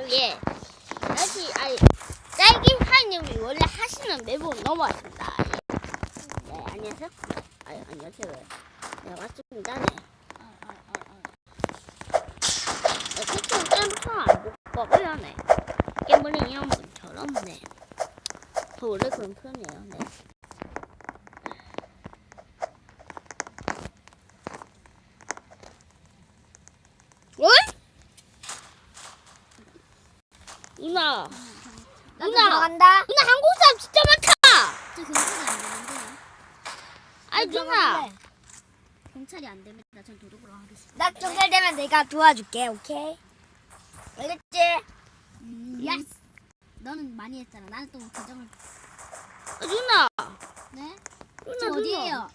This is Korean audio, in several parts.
여기에 다시 아니 딸기 하님이 원래 하시는 맵으로 넘어왔습니다. 예. 네 안녕하세요. 아 안녕하세요. 네 맞습니다. 네. 네, 특히 때부터 안 먹어요. 네. 깨물이 이런 분처럼 네. 저 원래 그런 편이에요. 네. 어? 누나, 나도 누나. 들어간다. 누나 한국 사람 진짜 많다. 저 경찰이 안 되는데요. 아니 누나, 경찰이 안 됩니다. 전 도둑으로 하겠습니다. 나 경찰되면 내가 도와줄게. 오케이. 알겠지? 음, 예스. 너는 많이 했잖아. 나는 또 계정을. 아, 누나, 네? 누나, 저 어디에요?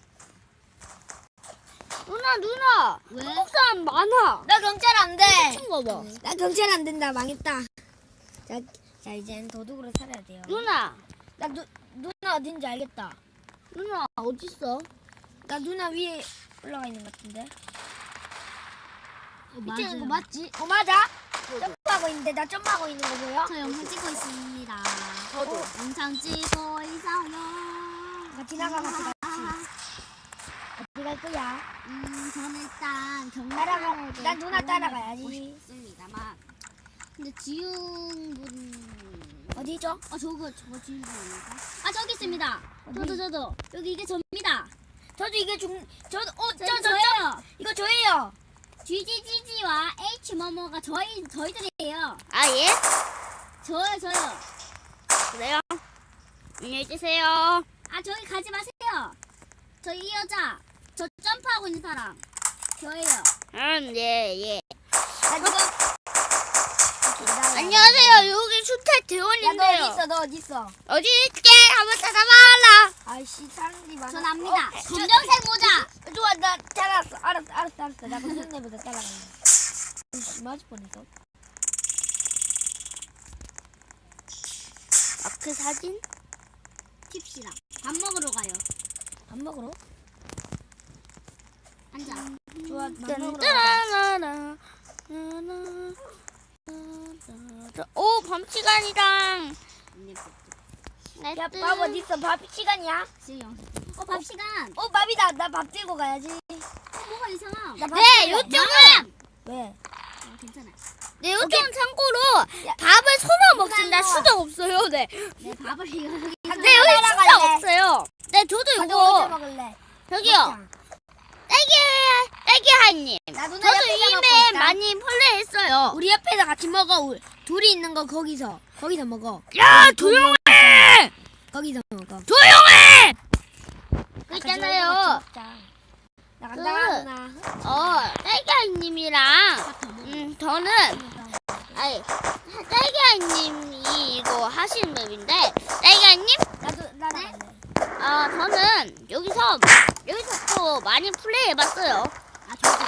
누나, 누나, 왜? 한국 사람 많아. 나 경찰 안 돼. 미친 거 봐. 나 경찰 안 된다. 망했다. 자, 자 이제는 도둑으로 살아야 돼요. 누나, 나 누, 누나 어딘지 알겠다. 누나 어디 있어? 나 누나 위에 올라가 있는 것 같은데. 어, 밑에 있는 거. 맞지? 어 맞아? 점프하고 있는데 나 점프하고 있는 거 보여? 저 영상 찍고 있습니다. 저도. 영상 찍고 있어요. 같이 나가 같이 같이. 어디 갈 거야? 음, 저는 일단 따라가. 경찰에게 난 누나 따라가야지. 싶습니다만. 근데 지웅분 어디죠? 아 저거 저거 지웅분 아닌가? 아 저기 있습니다. 저도 저도 여기 이게 접니다. 저도 이게 중 저도 저, 어저 저 저, 저예요. 이거 저예요. GGGG와 H 뭐뭐가 저희 저희들이에요. 아 예? 저요 저요. 그래요? 안녕히 계세요. 아 저기 가지 마세요. 저 이 여자 저 점프하고 있는 사람 저예요. 음, 예, 예. 안녕하세요. 여기 수탈 야너 어디 대원인데요. 있어? 너 어디 있어? 어디 있게? 한번 찾아봐라. 아이씨 사람들이 많아. 전 압니다. 어, 검정색 모자. 저, 좋아 나 잘했어. 알았어 알았어 알았어. 나 검정내보다 따라간다. 아이씨 맞을 뻔했어. 마크 사진? 팁시다. 밥 먹으러 가요. 밥 먹으러? 앉아. 좋아 밥 먹으러. 가자. 딴따라라라. 오, 밤 시간이다. 야, 밥 어디 있어? 밥 시간이야? 지금 영상. 어밥 시간. 어, 밥이다. 나 밥 들고 가야지. 뭐가 이상함. 나 밥 네, 들고 요쪽은 왜? 어, 괜찮아. 네, 요쪽은 참고로 야. 밥을 손으로 먹습니다. 수저 없어요. 네. 내 밥을 이거 네, 여기 수저 따라갈래. 없어요. 네, 저도 가자, 이거 먹을래. 저기요. 먹자. 딸기 딸기. 나 누나 저도 있다. 많이 플레이 했어요. 우리 옆에서 같이 먹어. 우리. 둘이 있는 거 거기서. 거기서 먹어. 야, 조용해. 거기서 먹어. 조용해. 그 있잖아요. 먹자. 나 간다. 그-. 어, 딸기 하이님이랑 음, 저는 아니 딸기 하이님이 이거 하시는 맵인데 딸기 하이님 나도 나갈래. 아 저는 여기서 여기서 또 많이 플레이 해봤어요. 아 저도.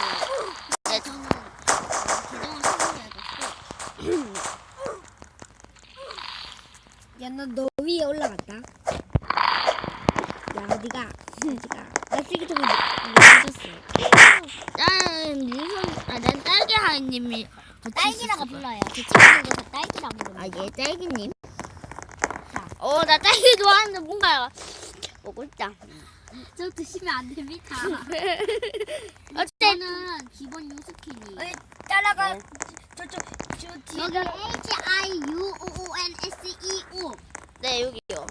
네, 저는 어, 계정을 설정해야겠고. 야, 너, 너 위에 올라갔다. 야, 어디가? 어디가? 나 쓰레기통에 넣어줬어. 난 민선 아난 딸기 하이님이 딸기라고 불러요. 제 친구들도 다 딸기라고 불러요. 아예 딸기님. 어 나 딸기 좋아하는데 뭔가 먹고 싶다. 저 드시면 안 됩니다. 어 때? 저는 기본 유스킨이. 어이, 따라가. 저쪽, 저 뒤에. 여기 H I U O O N S E O. 네 여기요.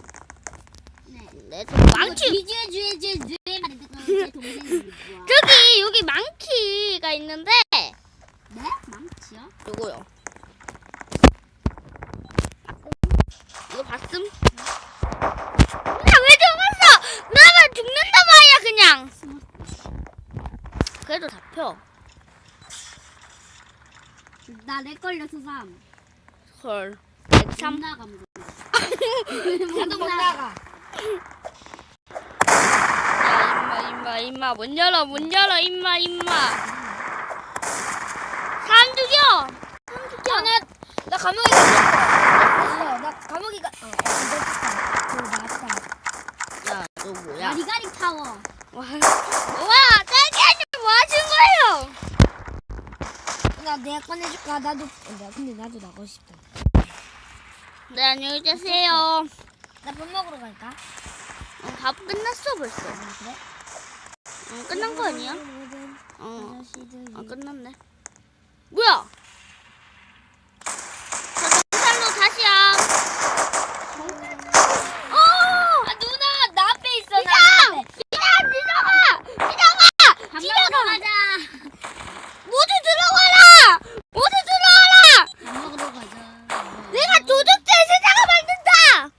네. 네, 저 망치 말이 제. 저기 여기 망키가 있는데 네? 망치요? 요거요. 이거 봤음? 나 왜 죽었어? 나만 죽는단 말이야 그냥. 잡혀. 나내 걸려서 삼. 헐. 삼 103. 나가면 나도 못 나가. 야, 임마, 임마, 임마. 문 열어, 문 열어, 임마, 임마. 사람 죽여! 야, 나, 나 감옥에 갇혔어. 나 감옥에 가. 어, 어. 야, 너 뭐야? 가리가리 타워. 와, 와, 내 내가 꺼내줄까? 나도 나 근데 나도 나가고 싶다. 네, 안녕히 계세요. 나 밥 먹으러 갈까? 어, 밥 끝났어, 벌써. 그래? 응, 끝난 거 아니야? 모든 어, 아저씨들이 아, 끝났네. 뭐야? 저 정살로 다시야. 어! 아 누나 나 앞에 있어. 나 기장! 앞에. 기장! 지나가! 지나가! 밥 지나가! 먹으러 가자. 모두 들어와라! 모두 들어와라! 밥 먹으러 가자. 내가 도둑질 세상을 만든다!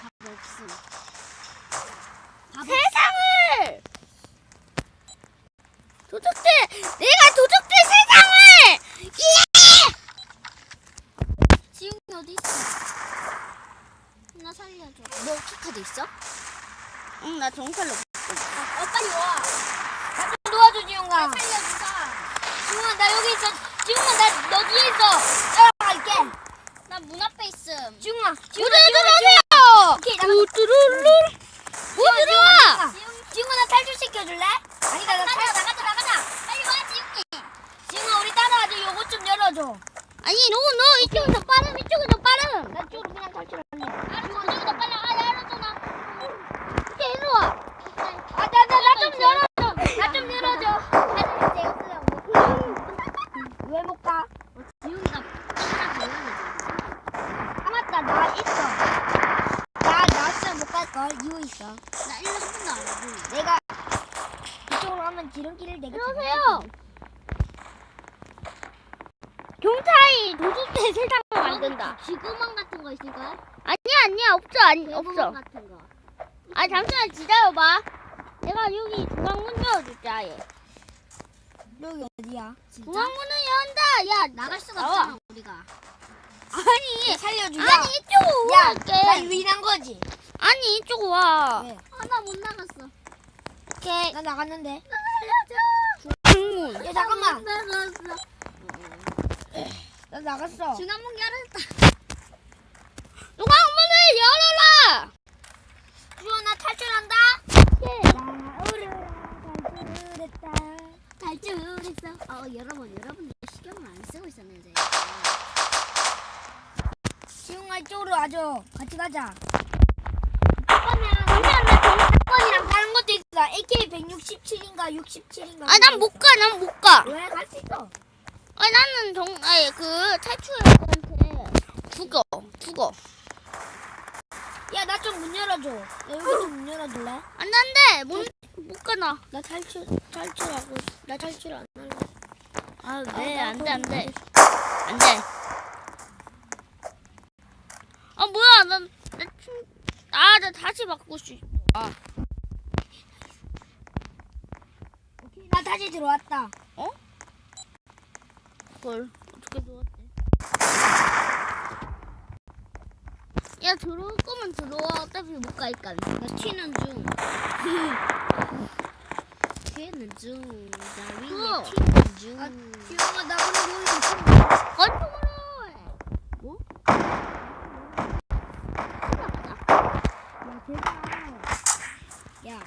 밥 없음. 세상을! 도둑질! 내가 도둑질 세상을! 예! 지웅이 어디 있어? 나 살려줘. 너 키카드 있어? 응, 나 정살로. 어 빨리 와. 나좀 도와줘 지용아. 살려주자. 지용아 나 여기 있어. 지용아 나 너 뒤에 있어. 따라갈게. 나 문 앞에 있음. 지용아. 지용아 지용아. 오케이, 나가- 우뚜루루! 들어와! 지용아 나 탈출 시켜줄래? 아니다 나 나가자 탈. 나가자 나가자. 빨리 와 지웅이. 지용아 우리 따라와줘. 요거 좀 열어줘. 아니, 너, 너, 이쪽이 더 빠름, 이쪽이 더 빠름! 나 쪽으로 그냥 탈출할래. 알았어 저기다 빨리 아 열어줘나. 이렇게 일로 와! 아, 나, 나, 나좀 열어줘. 나 좀 열어줘. 왜못 가? 지웅이가 하나 더 열어줘. 아, 맞다. 나 있어. 나, 나 진짜 못 갈걸. 이유 있어. 나 일로 한 번도 안 해보. 내가 이쪽으로 하면 지름길을 내가 이러세요! 경찰이 도둑질 세상을 만든다. 쥐구멍 같은 거 있을까? 아니야, 아니야, 없어, 아니, 없어. 같은 거. 아, 잠시만 기다려봐. 내가 여기 중앙문 열어줄게, 아예. 여기 어디야? 진짜? 중앙문을 연다! 야, 나갈 수가 나와. 없잖아 우리가. 아니, 살려주자. 아니, 이쪽으로 야, 올게. 나 유인한 거지. 아니, 이쪽으로 와. 왜? 아나 못 나갔어. 이렇게. 나 나갔는데. 중문. 야, 잠깐만. 못 나갔어. 나 나갔어. 중앙문 열었다. 중앙문을 열어라! 주원 나 탈출한다. 예. 나오르라 탈출했다. 탈출했어. 어 여러분 여러분들 신경을 안 쓰고 있었는데. 지웅아 이쪽으로 와줘. 같이 가자. 나 정... 다른 것도 있어. AK 167인가 67인가. 아, 난 못 가, 난 못 가. 왜갈 수 있어? 아, 나는 정, 아니, 그, 탈출한테 죽어, 죽어. 야, 나 좀 문 열어줘. 나 여기 좀 문 열어줄래? 안 돼, 안 돼. 못, 못 가, 나. 나 탈출, 탈출하고, 싶- 나 탈출 안 할래. 아, 아, 네, 나안 돼, 거기 안 돼. 가고 안 돼. 아, 뭐야, 난, 나 춤, 아, 나 다시 바꾸고 싶어. 아, 오케이, 나 다시 들어왔다. 그걸 어떻게 들어왔대? 야, 들어올 거면 들어와. 어차피 못 가니까. 나 튀는 중. 튀는 중. 나 그거. 위에 튀는 중. 아, 지웅아, 나 그럼 여기. 건통으로 해. 뭐? 야, 대박. 야.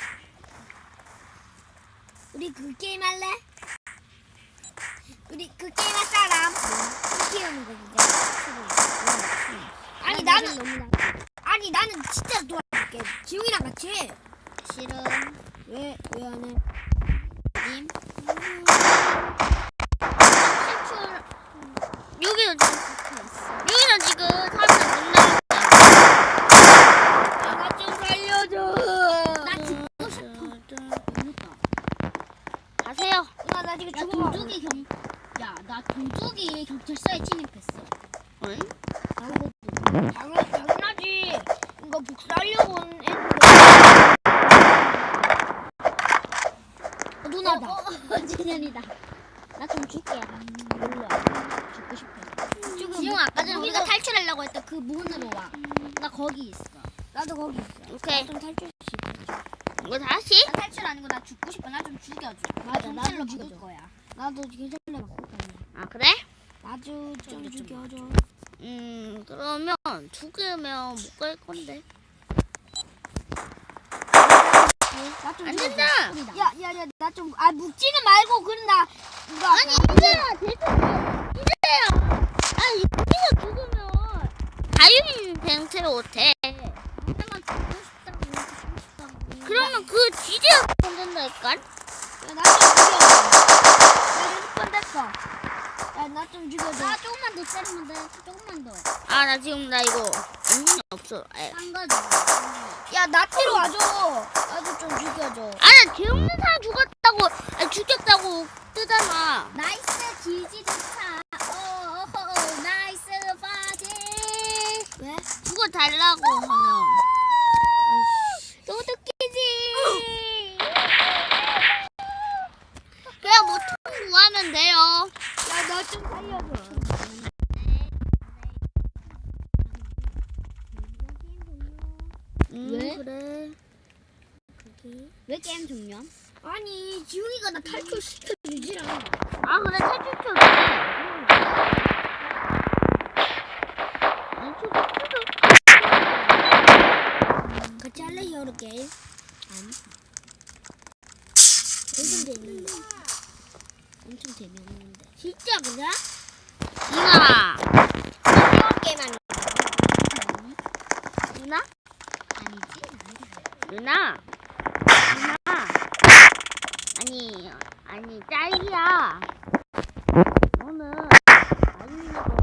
우리 그 게임 할래? 그 게임 할 사람? 키우는 거 진짜. 아니 나는 너무 나. 아니 나는 진짜 도와줄게. 지웅이랑 같이. 해. 싫음. 왜 왜 안 해? 님. 탈출. 여기는 지금, 여기는 지금 사람들 못 나가. 나좀 살려줘. 나 죽고 싶어. 가세요. 누나 나 지금 야 죽어. 도둑이 경. 야나 도둑이 경찰서에 침입했어. 응? 당연 당연하지. 이거 복수하려고 온 애인데. 어, 누나다. 어, 어, 진현이다. 나 좀 줄게. 몰라. 죽고 싶어. 지금 지용 아까 전에 우리가 탈출하려고 했던 그 문으로 와. 나 거기 있어. 나도 거기 있어. 오케이. 좀 탈출. 이거 다시? 나 탈출 아니고 나 죽고 싶어. 나 좀 죽여줘. 맞아, 경찰로 나도 죽을. 거야. 나도 바꿀까. 아, 그래? 나도 좀 죽여줘. 음, 그러면 죽으면 못 갈 건데. 나좀 안 된다. 야야야 나 좀 아 묵지는 말고 그럼 나 이거 아니 이제야 대충 이제야. 아니 여기서 죽으면 자유인 죽고 싶다고. 그러면 그 지제가 건든다니까. 나좀 죽여줘 야 여섯 번 됐어 야 나 좀 죽여줘 나 조금만 더 때리면 돼. 조금만 더. 아 나 지금 나 이거 엔진이 없어. 아, 한 가지. 야 나태로 와줘 나도 좀 죽여줘 아나 재없는 사람 죽었다고 아니 죽였다고 뜨잖아. 나이스 기지 좋다. 어, 어, 나이스 바지. 왜? 죽어 달라고 하면 도둑기지. 그냥 뭐통 구하면 돼요. 야 나 좀 살려줘 음, 왜? 그래. 왜 게임 종료? 아니 지웅이가 나 탈출 시켜주질 않아 아 그래 탈출표. 같이 할래 히어로 게임? 아니 엄청 재밌는데 엄청 재밌는데 진짜 그래? 누나. 히어로 게임 아니 누나? 아니지. 누나. 누나. 아니 아니 딸기야. 너는 아유이하고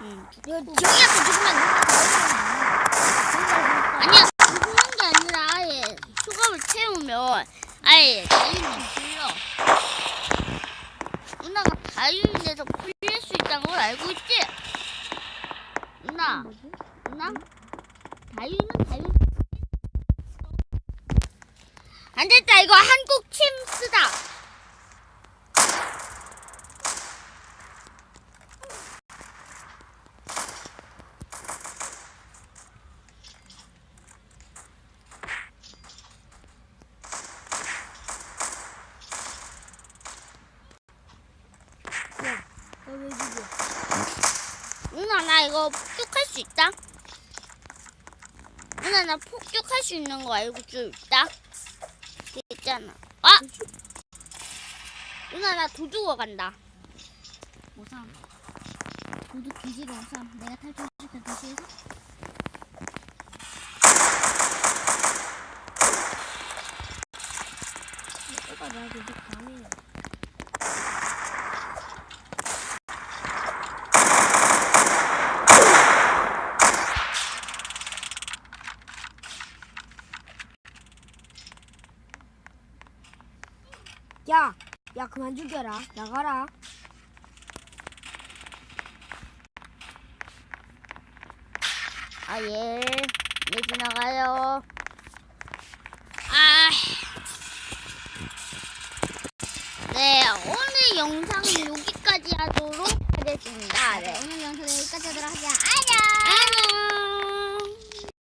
응. 야 지웅이한테 죽으면 아니야 죽는 게 아니라 아예 수갑을 채우면 아예 자유인이 풀려. 누나가 자유인에서 풀릴 수 있다는 걸 알고 있지? 누나. 누나? 자유인은 자유. 안 됐다 이거 한국 침 쓰다. 나 이거 폭격할 수 있다. 누나 나 폭격할 수 있는 거 알고 줄 있다. 그 있잖아. 아! 누나 나 도둑어 간다. 오삼. 도둑기지로 오삼. 내가 탈출시켜 도시에서. 내가 나도 너감 야, 야 그만 죽여라. 나가라. 아 예, 내 지나가요. 아, 네 오늘 영상 여기까지 하도록 하겠습니다. 아, 네, 오늘 영상 여기까지 하도록 하자. 안녕. 안녕.